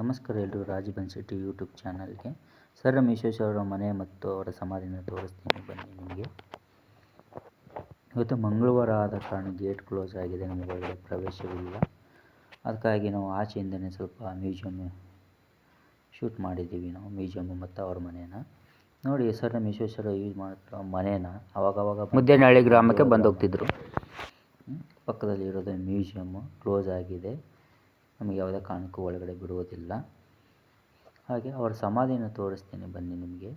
ನಮಸ್ಕಾರ ಎಲ್ಲರೂ ರಾಜ್ ಬನ್ಶೆಟ್ಟಿ ಯೂಟ್ಯೂಬ್ ಚಾನಲ್ಗೆ. ಸರ್ ಎಂ ವಿಶ್ವೇಶ್ವರರ ಮನೆ ಮತ್ತು ಅವರ ಸಮಾಧಿನ ತೋರಿಸ್ತೀನಿ ಬನ್ನಿ ನಿಮಗೆ. ಇವತ್ತು ಮಂಗಳವಾರ ಆದ ಕಾರಣ ಗೇಟ್ ಕ್ಲೋಸ್ ಆಗಿದೆ ನಮಗೆ ಒಳಗಡೆ ಪ್ರವೇಶವಿಲ್ಲ ಅದಕ್ಕಾಗಿ ನಾವು ಆಚೆಯಿಂದನೇ ಸ್ವಲ್ಪ ಮ್ಯೂಸಿಯಮ್ ಶೂಟ್ ಮಾಡಿದ್ದೀವಿ ನಾವು ಮ್ಯೂಸಿಯಮ್ ಮತ್ತು ಅವ್ರ ಮನೇನ. ನೋಡಿ ಸರ್ ಎಂ ವಿಶ್ವೇಶ್ವರ ಯೂಸ್ ಮಾಡ್ತಿರೋ ಮನೇನ ಅವಾಗವಾಗ ಮುದ್ದೇನಹಳ್ಳಿ ಗ್ರಾಮಕ್ಕೆ ಬಂದು ಹೋಗ್ತಿದ್ರು. ಪಕ್ಕದಲ್ಲಿ ಇರೋದು ಮ್ಯೂಸಿಯಮ್ಮು ಕ್ಲೋಸ್ ಆಗಿದೆ. ನಮಗೆ ಯಾವುದೇ ಕಾರಣಕ್ಕೂ ಒಳಗಡೆ ಬಿಡುವುದಿಲ್ಲ. ಹಾಗೆ ಅವರ ಸಮಾಧಿಯನ್ನು ತೋರಿಸ್ತೀನಿ, ಬನ್ನಿ ನಿಮಗೆ.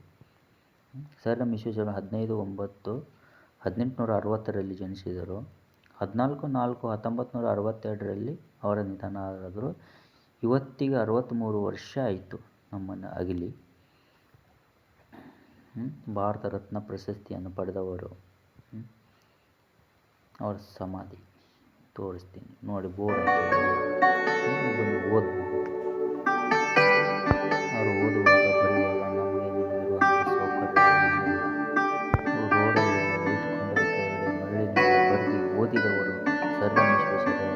ಸರ್, ನಮ್ಮ ವಿಶ್ವೇಶ್ವರ ಹದಿನೈದು ಒಂಬತ್ತು, ಹದಿನೆಂಟುನೂರ ಅರವತ್ತರಲ್ಲಿ ಜನಿಸಿದರು. ಹದಿನಾಲ್ಕು ನಾಲ್ಕು ಹತ್ತೊಂಬತ್ತು ನೂರ ಅರವತ್ತೆರಡರಲ್ಲಿ ಅವರ ನಿಧನ ಆದರು ಇವತ್ತಿಗೆ ಅರವತ್ತ್ಮೂರು ವರ್ಷ ಆಯಿತು ನಮ್ಮನ್ನು ಅಗಲಿ. ಭಾರತ ರತ್ನ ಪ್ರಶಸ್ತಿಯನ್ನು ಪಡೆದವರು. ಅವರ ಸಮಾಧಿ. ತೋರಿಸ್ತೀನಿ. ನೋಡಿ, ಬೋರ್ಡ್ ಬಂದು ಓದ್ಬೋದು ಅವರು ಓದುವಾಗ ಬರೆಯುವಾಗ ನಮಗೆ ಓದಿದವರು ಸರ್ ಎಂ ವಿಶ್ವೇಶ್ವರಯ್ಯ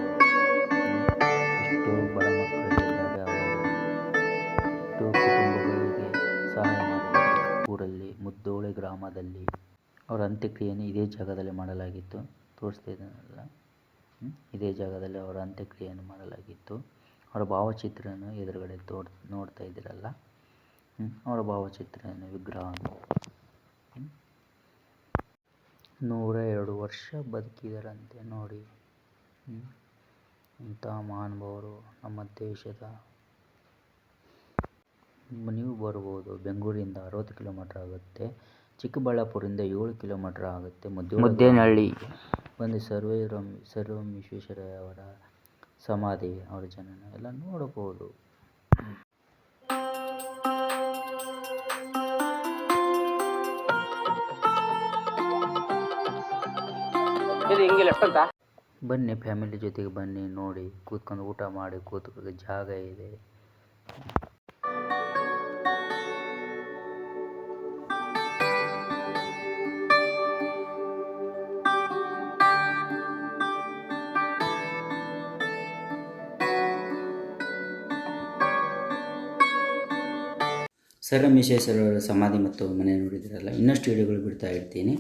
ಎಷ್ಟೋ ಬಡ ಮಕ್ಕಳಿದ್ದಾರೆ ಅವರು ಎಷ್ಟೋ ಕುಟುಂಬಗಳಿಗೆ ಸಹಾಯ ಮಾಡಿದ್ದಾರೆ ಊರಲ್ಲಿ, ಮುದ್ದೋಳೆ ಗ್ರಾಮದಲ್ಲಿ. ಅವರ ಅಂತ್ಯಕ್ರಿಯೆಯನ್ನು ಇದೇ ಜಾಗದಲ್ಲಿ ಮಾಡಲಾಗಿತ್ತು. ತೋರಿಸ್ತಾ ಇದ್ದಾನಲ್ಲ? ಇದೇ ಜಾಗದಲ್ಲಿ ಅವರ ಅಂತ್ಯಕ್ರಿಯೆಯನ್ನು ಮಾಡಲಾಗಿತ್ತು. ಅವರ ಭಾವಚಿತ್ರವನ್ನು ಎದುರುಗಡೆ ತೋರ್, ನೋಡ್ತಾ ಇದ್ದೀರಲ್ಲ? ಅವರ ಭಾವಚಿತ್ರವನ್ನು ವಿಗ್ರಹ? ನೂರ ಎರಡು ವರ್ಷ ಬದುಕಿದರಂತೆ ನೋಡಿ? ಇಂಥ ಮಹಾನುಭಾವರು ನಮ್ಮ ದೇಶದ. ನೀವು ಬರ್ಬೋದು. ಬೆಂಗಳೂರಿಂದ ಅರವತ್ತು ಕಿಲೋಮೀಟ್ರ್ ಆಗುತ್ತೆ. ಚಿಕ್ಕಬಳ್ಳಾಪುರದಿಂದ ಏಳು ಕಿಲೋಮೀಟ್ರ್ ಆಗುತ್ತೆ. ಮುದ್ದೆ ಮುದ್ದೇನಹಳ್ಳಿ. ಬಂದು ಸರ್ವೇರಂ ಸರ್ ಎಂ ವಿಶ್ವೇಶ್ವರಯ್ಯ ಅವರ ಸಮಾಧಿ ಅವರ ಜನನ ಎಲ್ಲ ನೋಡಬಹುದು. ಬನ್ನಿ ಫ್ಯಾಮಿಲಿ ಜೊತೆಗೆ ಬನ್ನಿ ನೋಡಿ ಕೂತ್ಕೊಂಡು ಊಟ ಮಾಡಿ ಕೂತ್ಕೊಳ್ಳೋಕೆ ಜಾಗ ಇದೆ. ಸರ್ ಎಂ ವಿಶ್ವೇಶ್ವರರ ಸಮಾಧಿ ಮತ್ತು ಮನೆ ನೋಡಿದಿರಲ್ಲ, ಇನ್ನಷ್ಟು ವಿಡಿಯೋಗಳು ಬಿಡ್ತಾ ಇರ್ತೀನಿ.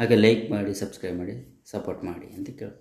ಹಾಗೆ ಲೈಕ್ ಮಾಡಿ ಸಬ್ಸ್ಕ್ರೈಬ್ ಮಾಡಿ ಸಪೋರ್ಟ್ ಮಾಡಿ ಅಂತ ಕೇಳಿ